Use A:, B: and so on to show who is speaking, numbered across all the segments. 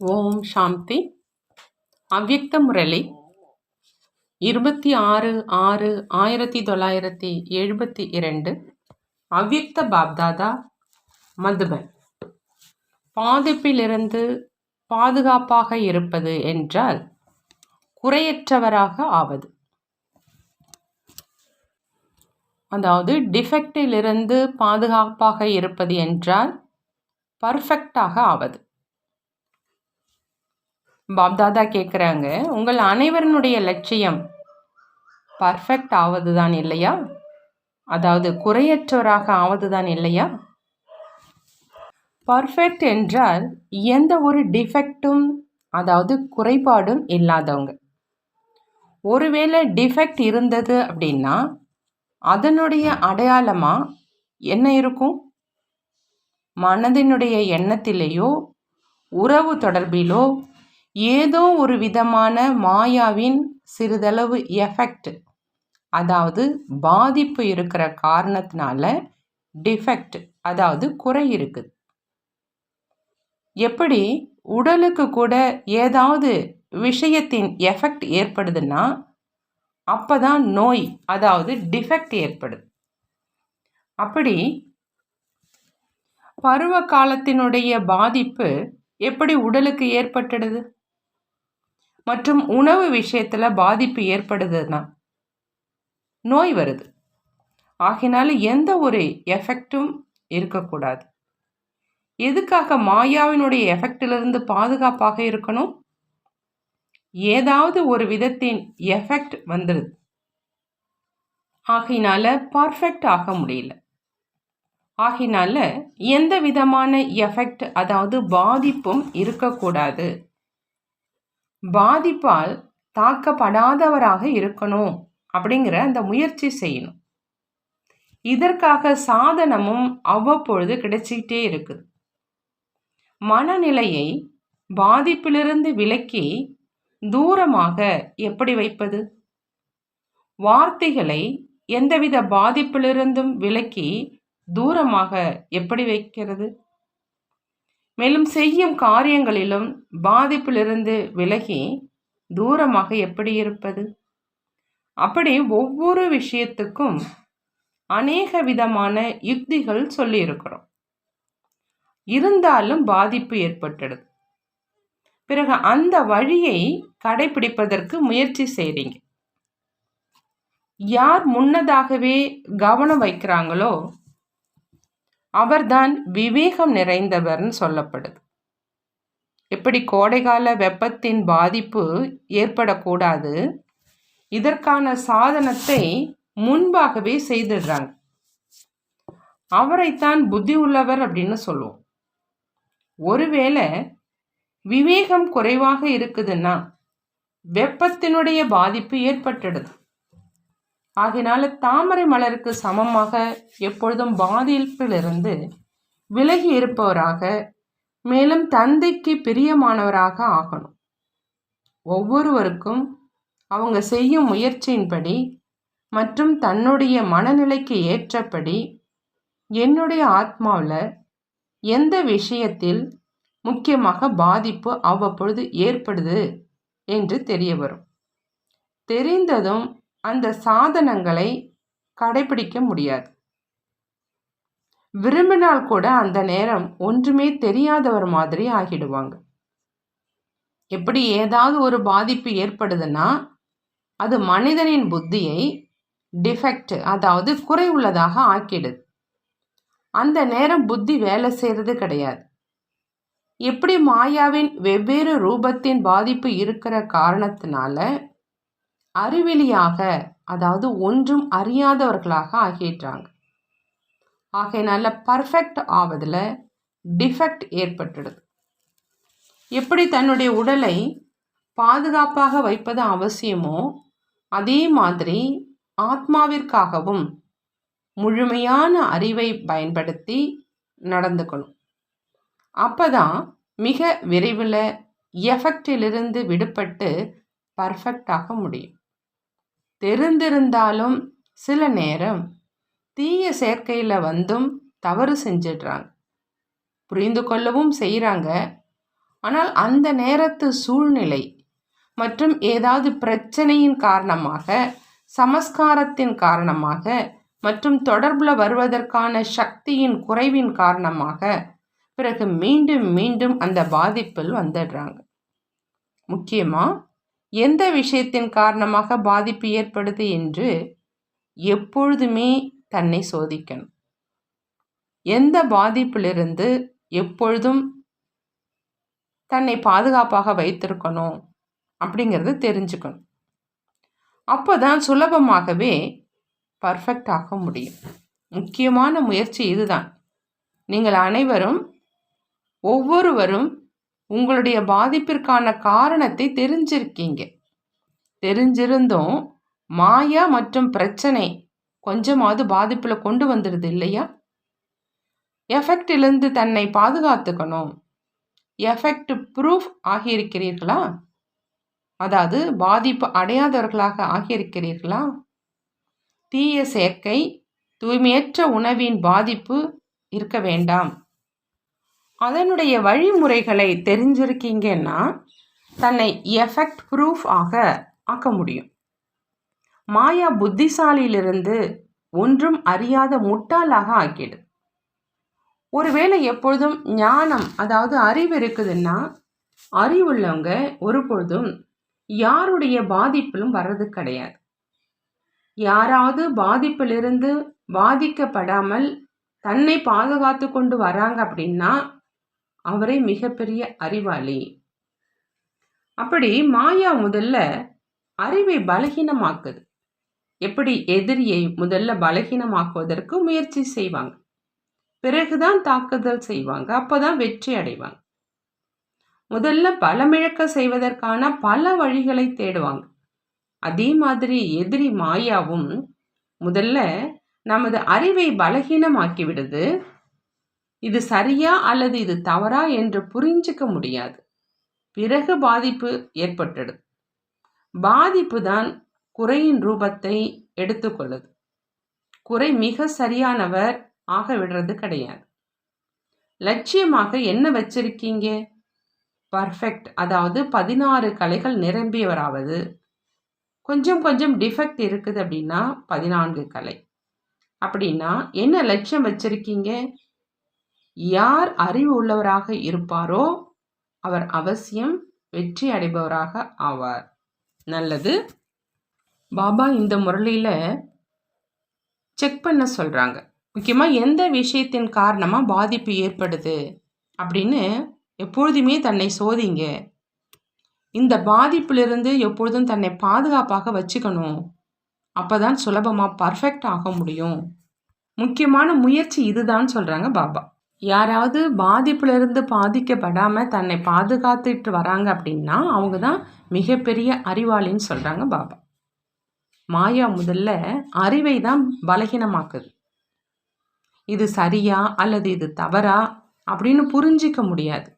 A: ஓம் சாந்தி. அவ்யக்த முரளி. இருபத்தி ஆறு ஆறு ஆயிரத்தி தொள்ளாயிரத்தி எழுபத்தி இரண்டு. அவ்யக்த பாப்தாதா மதுபன். பாதிப்பிலிருந்து பாதுகாப்பாக இருப்பது என்றால் குறையற்றவராக ஆவது. அதாவது டிஃபெக்டிலிருந்து பாதுகாப்பாக இருப்பது என்றால் பர்ஃபெக்டாக ஆவது. பாப்தாதா கேட்குறாங்க உங்கள் அனைவருடைய லட்சியம் பர்ஃபெக்ட் ஆவது தான் இல்லையா? அதாவது குறையற்றவராக ஆவது தான் இல்லையா? பர்ஃபெக்ட் என்றால் எந்த ஒரு டிஃபெக்டும் அதாவது குறைபாடும் இல்லாதவங்க. ஒருவேளை டிஃபெக்ட் இருந்தது அப்படின்னா அதனுடைய அடையாளமாக என்ன இருக்கும்? மனதினுடைய எண்ணத்திலேயோ உறவு தொடர்பிலோ ஏதோ ஒரு விதமான மாயாவின் சிறிதளவு எஃபெக்ட் அதாவது பாதிப்பு இருக்கிற காரணத்தினால டிஃபெக்ட் அதாவது குறை இருக்குது எப்படி உடலுக்கு கூட ஏதாவது விஷயத்தின் எஃபெக்ட் ஏற்படுதுன்னா அப்போ தான் நோய் அதாவது டிஃபெக்ட் ஏற்படுது அப்படி பருவ காலத்தினுடைய பாதிப்பு எப்படி உடலுக்கு ஏற்பட்டுடுது? மற்றும் உணவு விஷயத்தில் பாதிப்பு ஏற்படுதுன்னா நோய் வருது. ஆகினால எந்த ஒரு எஃபெக்டும் இருக்கக்கூடாது. எதுக்காக மாயாவினுடைய எஃபெக்டிலிருந்து பாதுகாப்பாக இருக்கணும்? ஏதாவது ஒரு விதத்தின் எஃபெக்ட் வந்துடுது ஆகினால பர்ஃபெக்ட் ஆக முடியல. ஆகினால எந்த விதமான எஃபெக்ட் அதாவது பாதிப்பும் இருக்கக்கூடாது. பாதிப்பால் தாக்கப்படாதவராக இருக்கணும் அப்படிங்கிற அந்த முயற்சி செய்யணும். இதற்காக சாதனமும் அவ்வப்பொழுது கிடைச்சிக்கிட்டே இருக்குது. மனநிலையை பாதிப்பிலிருந்து விலக்கி தூரமாக எப்படி வைப்பது? வார்த்தைகளை எந்தவித பாதிப்பிலிருந்தும் விலக்கி தூரமாக எப்படி வைக்கிறது? மேலும் செய்யும் காரியங்களிலும் பாதிப்பிலிருந்து விலகி தூரமாக எப்படி இருப்பது? அப்படி ஒவ்வொரு விஷயத்துக்கும் அநேக விதமான யுக்திகள் சொல்லியிருக்கிறோம். இருந்தாலும் பாதிப்பு ஏற்பட்டுடுது. பிறகு அந்த வழியை கடைபிடிப்பதற்கு முயற்சி செய்கிறீங்க யார் முன்னதாகவே கவனம் வைக்கிறாங்களோ அவர்தான் விவேகம் நிறைந்தவர்னு சொல்லப்படுது. எப்படி கோடைகால வெப்பத்தின் பாதிப்பு ஏற்படக்கூடாது. இதற்கான சாதனத்தை முன்பாகவே செய்திடுறாங்க. அவரைத்தான் புத்தி உள்ளவர் அப்படின்னு சொல்லுவோம். ஒருவேளை விவேகம் குறைவாக இருக்குதுன்னா வெப்பத்தினுடைய பாதிப்பு ஏற்பட்டுடுது. ஆகினால தாமரை மலருக்கு சமமாக எப்பொழுதும் பாதிப்பிலிருந்து விலகி இருப்பவராக மேலும் தந்தைக்கு பிரியமானவராக ஆகணும். ஒவ்வொருவருக்கும் அவங்க செய்யும் முயற்சியின்படி மற்றும் தன்னுடைய மனநிலைக்கு ஏற்றபடி என்னுடைய ஆத்மாவில் எந்த விஷயத்தில் முக்கியமாக பாதிப்பு அவ்வப்பொழுது ஏற்படுது என்று தெரிய வரும். தெரிந்ததும் அந்த சாதனங்களை கடைபிடிக்க முடியாது. விரும்பினால் கூட அந்த நேரம் ஒன்றுமே தெரியாதவர் மாதிரி ஆகிடுவாங்க. எப்படி ஏதாவது ஒரு பாதிப்பு ஏற்படுதுன்னா அது மனிதனின் புத்தியை டிஃபெக்ட் அதாவது குறை உள்ளதாக ஆக்கிடுது. அந்த நேரம் புத்தி வேலை செய்கிறது கிடையாது. எப்படி மாயாவின் வெவ்வேறு ரூபத்தின் பாதிப்பு இருக்கிற காரணத்தினால அறிவெளியாக அதாவது ஒன்றும் அறியாதவர்களாக ஆகிடுறாங்க. ஆகையினால பர்ஃபெக்ட் ஆவதில் டிஃபெக்ட் ஏற்பட்டுடுது. எப்படி தன்னுடைய உடலை பாதுகாப்பாக வைப்பது அவசியமோ அதே மாதிரி ஆத்மாவிற்காகவும் முழுமையான அறிவை பயன்படுத்தி நடந்துக்கணும். அப்போதான் மிக விரைவில் எஃபெக்டிலிருந்து விடுபட்டு பர்ஃபெக்டாக முடியும். தெரிந்திருந்தாலும் சில நேரம் தீய சேர்க்கையில் வந்தும் தவறு செஞ்சிடுறாங்க. புரிந்து கொள்ளவும் செய்கிறாங்க ஆனால் அந்த நேரத்து சூழ்நிலை மற்றும் ஏதாவது பிரச்சனையின் காரணமாக சமஸ்காரத்தின் காரணமாக மற்றும் தொடர்பில் வருவதற்கான சக்தியின் குறைவின் காரணமாக பிறகு மீண்டும் மீண்டும் அந்த பாதிப்பில் வந்துடுறாங்க. முக்கியமாக எந்த விஷயத்தின் காரணமாக பாதிப்பு ஏற்படுது என்று எப்பொழுதுமே தன்னை சோதிக்கணும். எந்த பாதிப்பிலிருந்து எப்பொழுதும் தன்னை பாதுகாப்பாக வைத்திருக்கணும் அப்படிங்கிறது தெரிஞ்சுக்கணும். அப்போ தான் சுலபமாகவே பர்ஃபெக்ட் ஆக முடியும். முக்கியமான முயற்சி இதுதான். நீங்கள் அனைவரும் ஒவ்வொருவரும் உங்களுடைய பாதிப்பிற்கான காரணத்தை தெரிஞ்சிருக்கீங்க. தெரிஞ்சிருந்தும் மாயா மற்றும் பிரச்சனை கொஞ்சமாவது பாதிப்பில் கொண்டு வந்துடுது இல்லையா? எஃபெக்டிலிருந்து தன்னை பாதுகாத்துக்கணும். எஃபெக்ட் ப்ரூஃப் ஆகியிருக்கிறீர்களா? அதாவது பாதிப்பு அடையாதவர்களாக ஆகியிருக்கிறீர்களா? தீய சேர்க்கை தூய்மையற்ற உணவின் பாதிப்பு இருக்க வேண்டாம். அதனுடைய வழிமுறைகளை தெரிஞ்சிருக்கீங்கன்னா தன்னை எஃபெக்ட் ப்ரூஃப் ஆக ஆக்க முடியும். மாயா புத்திசாலியிலிருந்து ஒன்றும் அறியாத முட்டாளாக ஆக்கிடு. ஒருவேளை எப்பொழுதும் ஞானம் அதாவது அறிவு இருக்குதுன்னா அறிவுள்ளவங்க ஒரு பொழுதும் யாருடைய பாதிப்பிலும் வர்றது கிடையாது. யாராவது பாதிப்பிலிருந்து பாதிக்கப்படாமல் தன்னை பாதுகாத்து கொண்டு வராங்க அப்படின்னா அவரே மிகப்பெரிய அறிவாளி. அப்படி மாயா முதல்ல அறிவை பலகீனமாக்குது. எப்படி எதிரியை முதல்ல பலகீனமாக்குவதற்கு முயற்சி செய்வாங்க. பிறகுதான் தாக்குதல் செய்வாங்க. அப்போதான் வெற்றி அடைவாங்க. முதல்ல பலமிழக்க செய்வதற்கான பல வழிகளை தேடுவாங்க. அதே மாதிரி எதிரி மாயாவும் முதல்ல நமது அறிவை பலகீனமாக்கி விடுது. இது சரியா அல்லது இது தவறா என்று புரிஞ்சிக்க முடியாது. பிறகு பாதிப்பு ஏற்பட்டுடுது பாதிப்பு தான் குறையின் ரூபத்தை எடுத்துக்கொள்ளுது. குறை மிக சரியானவர் ஆக விடுறது கிடையாது. லட்சியமாக என்ன வச்சிருக்கீங்க? பர்ஃபெக்ட் அதாவது பதினாறு கலைகள் நிரம்பியவராவது. கொஞ்சம் கொஞ்சம் டிஃபெக்ட் இருக்குது அப்படின்னா பதினான்கு கலை. அப்படின்னா என்ன லட்சியம் வச்சிருக்கீங்க? யார் அறிவு உள்ளவராக இருப்பாரோ அவர் அவசியம் வெற்றி அடைபவராக ஆவார். நல்லது. பாபா இந்த முரளியில் செக் பண்ண சொல்கிறாங்க முக்கியமாக எந்த விஷயத்தின் காரணமாக பாதிப்பு ஏற்படுது அப்படின்னு எப்பொழுதுமே தன்னை சோதிங்க. இந்த பாதிப்பிலிருந்து எப்பொழுதும் தன்னை பாதுகாப்பாக வச்சுக்கணும். அப்போ தான் சுலபமாக பர்ஃபெக்ட் ஆக முடியும். முக்கியமான முயற்சி இதுதான் சொல்கிறாங்க பாபா. யாராவது பாதிப்புலேருந்து பாதிக்கப்படாமல் தன்னை பாதுகாத்துட்டு வராங்க அப்படின்னா அவங்க தான் மிகப்பெரிய அறிவாளின்னு சொல்கிறாங்க பாபா. மாயா முதல்ல அறிவை தான் பலகீனமாக்குது. இது சரியா அல்லது இது தவறா அப்படின்னு புரிஞ்சிக்க முடியாது.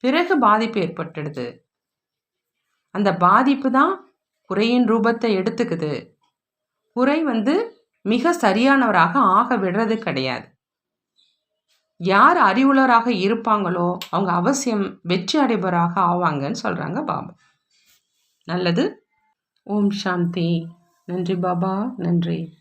A: பிறகு பாதிப்பு ஏற்பட்டுடுது. அந்த பாதிப்பு தான் குறையின் ரூபத்தை எடுத்துக்குது. குறை வந்து மிக சரியானவராக ஆக விடுறது கிடையாது. யார் அறிவுள்ளவராக இருப்பாங்களோ அவங்க அவசியம் வெற்றி அடைபவராக ஆவாங்கன்னு சொல்கிறாங்க பாபா. நல்லது. ஓம் சாந்தி. நன்றி பாபா. நன்றி.